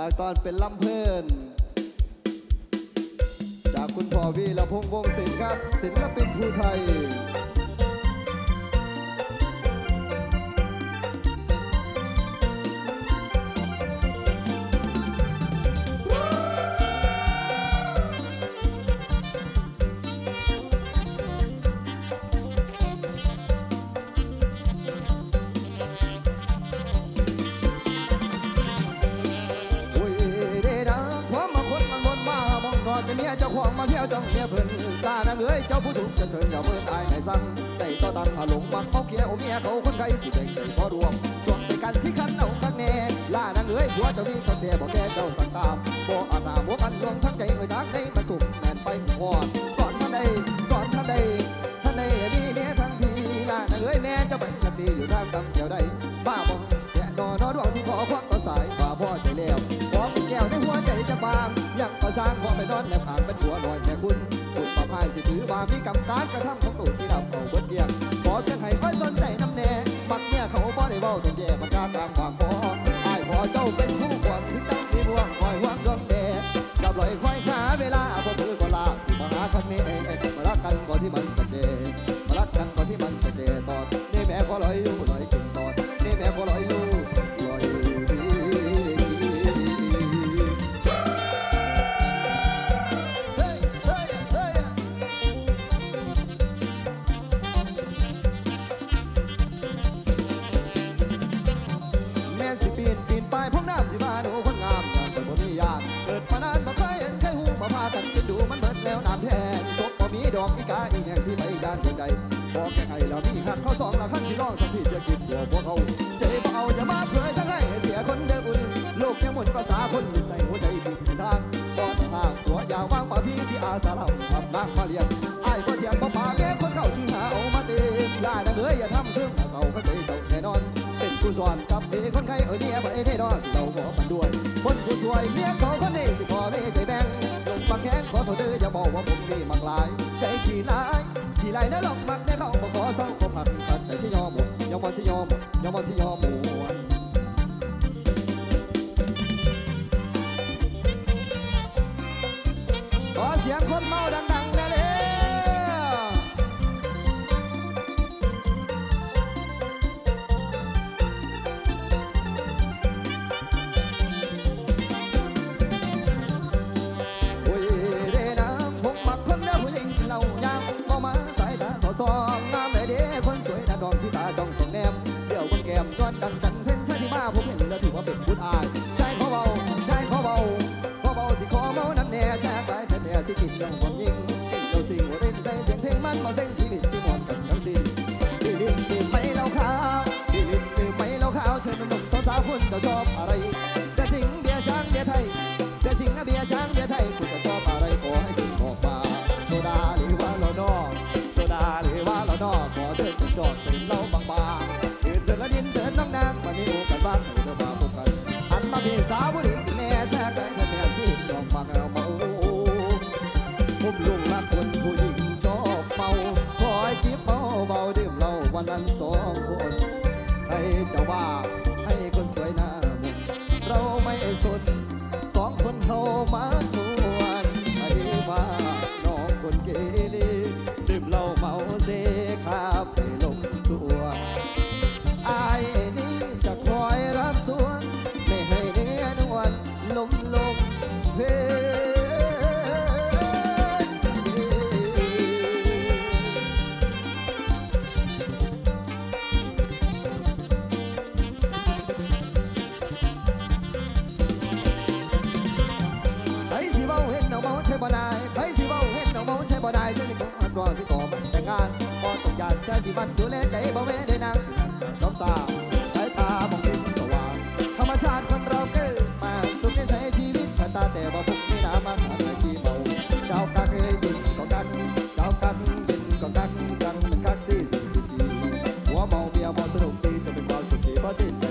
ฝากตอนเป็นลำเพลิน จากคุณพ่อวีละพงษ์วงศิลป์ครับ ศิลปินภูไทย เมียเจ้าของมาเที่ยวจ้องเมียเพิ่นตานางเอ้ยเจ้าผู้สูงจะเถินอย่าเมินอายไหนสั่งใจต่อตังหาหลงมักเขาเคียโอเมียเขาคนไกลสิเด็กใจพอรวมส่วนใจกันสิคันเอากันแน่ล่านางเอ้ยผัวเจ้านี่กันแต่บอกแกเจ้าสั่งตามบ่อาณาบัวกันลวงทั้งใจเอ้ยทางในมันสุกแน่นไปหอดก่อน สร้างพอไปนอนแนบขางเป็นหัวหน่อยแม่คุณคุณป้าพายสิถือว่ามีกรรมการกระทำของตู่สีดำเอาเบิดเตียงขอเพียงให้ค่อยสนใจน้ำ ห่างตัวางป่าพี่สิอาสาเราทำนางมาเลี้ยงอ้ายบ่เถียงบ่ปาแม่คนเข้าที่หาเอามาเต็มลาดังเอ้ยอย่าทำซึ่งเศร้าเข้าใจเจ้าแน่นอน เป็นผู้สอนกับเมีคนไข้เอ้ยเมียบ่ได้ดอสิเราขอมันด้วย คนผู้สวยเมียเขาคนนี้สิขอไม่ใจแบ่งลงมาแข้งขอโทษเด้ออย่าบอกว่าผมนี่มักหลาย ใจขี้ลายขี้ลายนะลองมักแม่เขาบ่ขอเศร้าขอผักขัดแต่สิยอมหมดยอมบ่สิยอมหมดยอมบ่สิยอมหมด ขอเสียงคนเมาดังๆนะ จะชอบอะไรจะสิงเบียร์ช้างเบียร์ไทยจะสิงเบียร์ช้างเบียร์ไทยคุณจะชอบอะไรขอให้คุณบอกมาโซดาหรือว่าเหล้านอกโซดาหรือว่าเหล้านอกขอเชิญคุณจอดเป็นเหล้าบางๆเดินเดินละดินเดินน้องนางมานี่โอกันบ้างให้เธอมาพบกันหันมาพี่สาวบุรีกิน เข้ามา หัวเมาเบียร์เมาสนุกดีจะเป็นความสุขที่เพราะจิต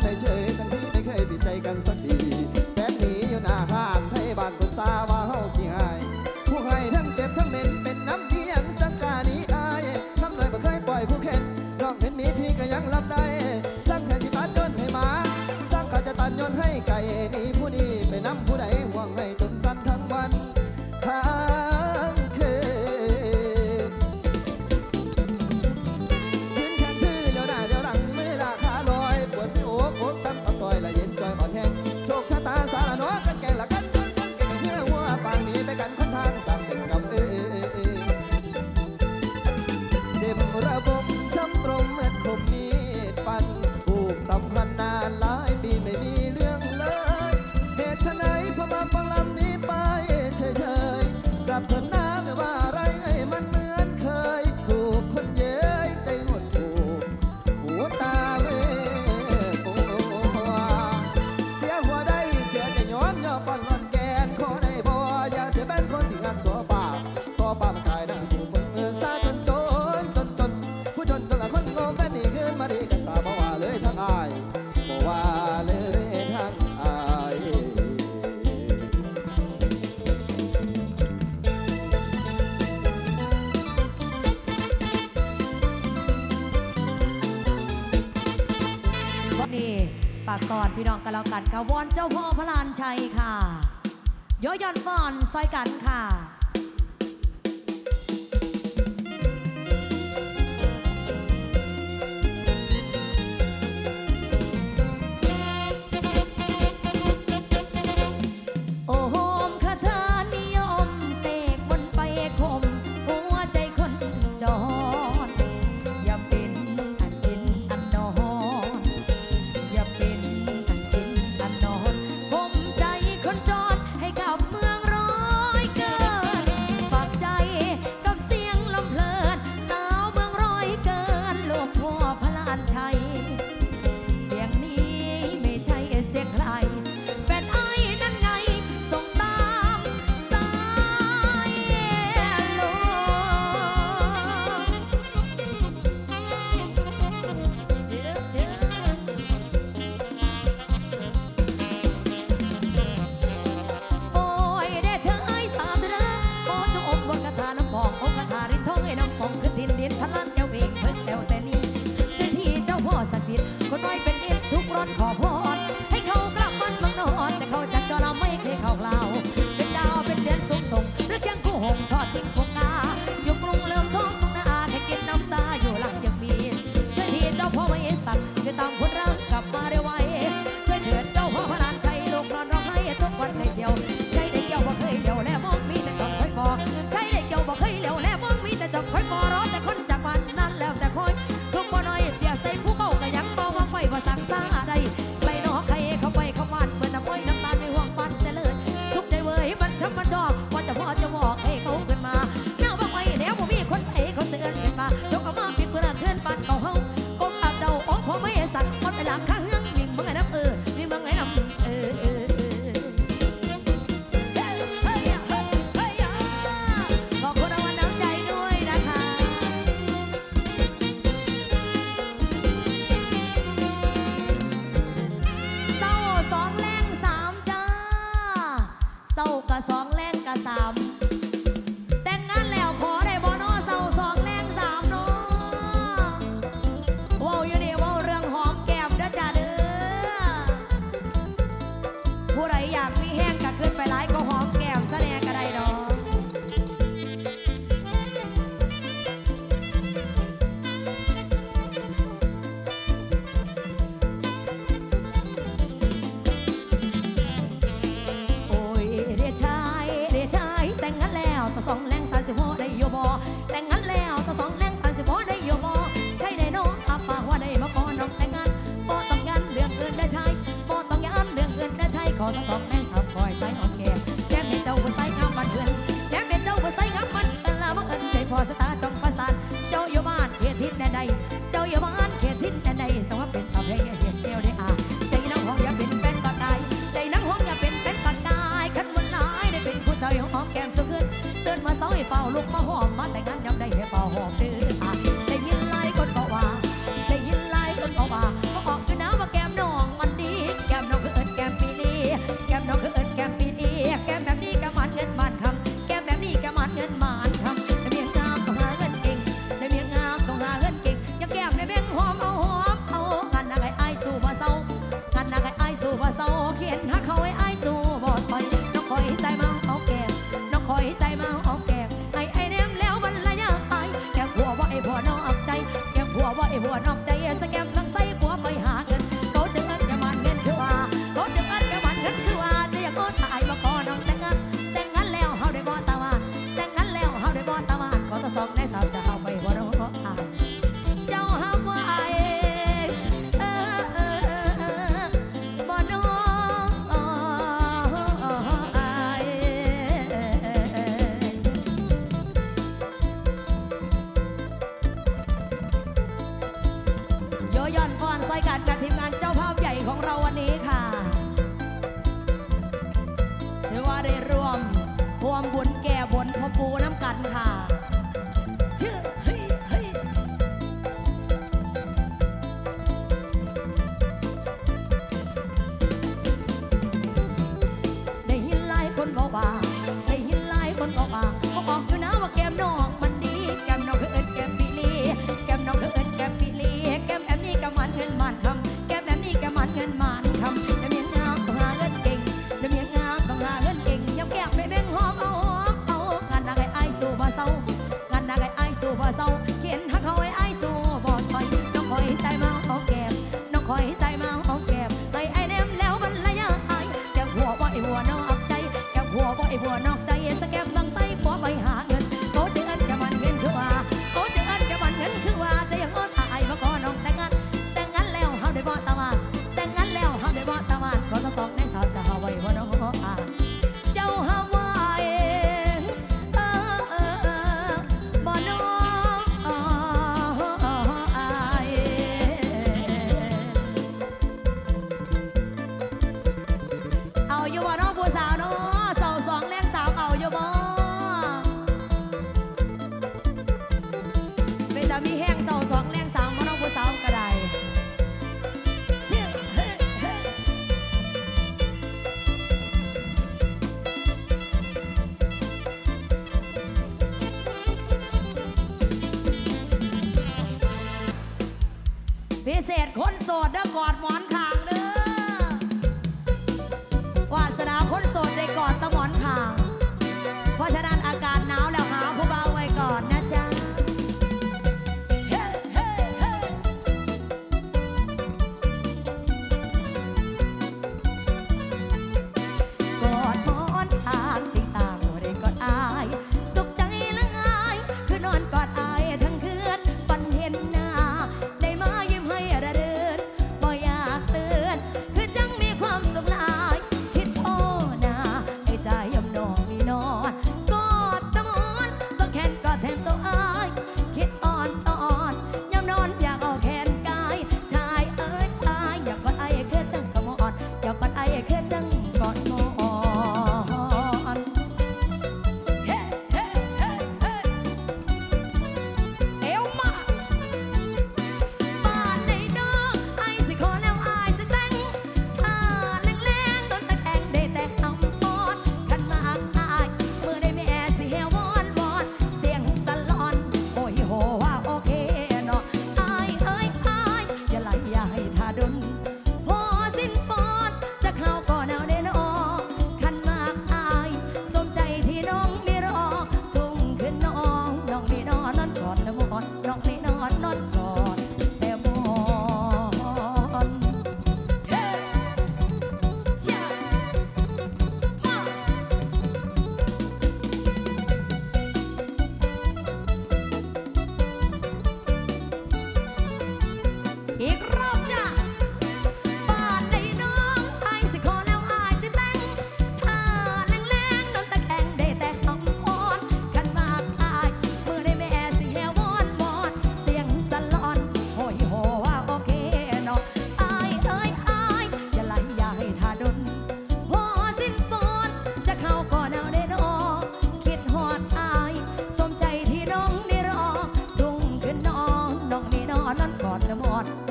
在这 พี่น้องกันแล้วกันค่ะวอนเจ้าพ่อพระลานชัยค่ะ ย้อยยอนฟอนซอยกันค่ะ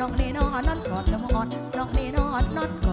น้องนนอนนอนกอดลมอ่อนน้องนนอนนอนกอด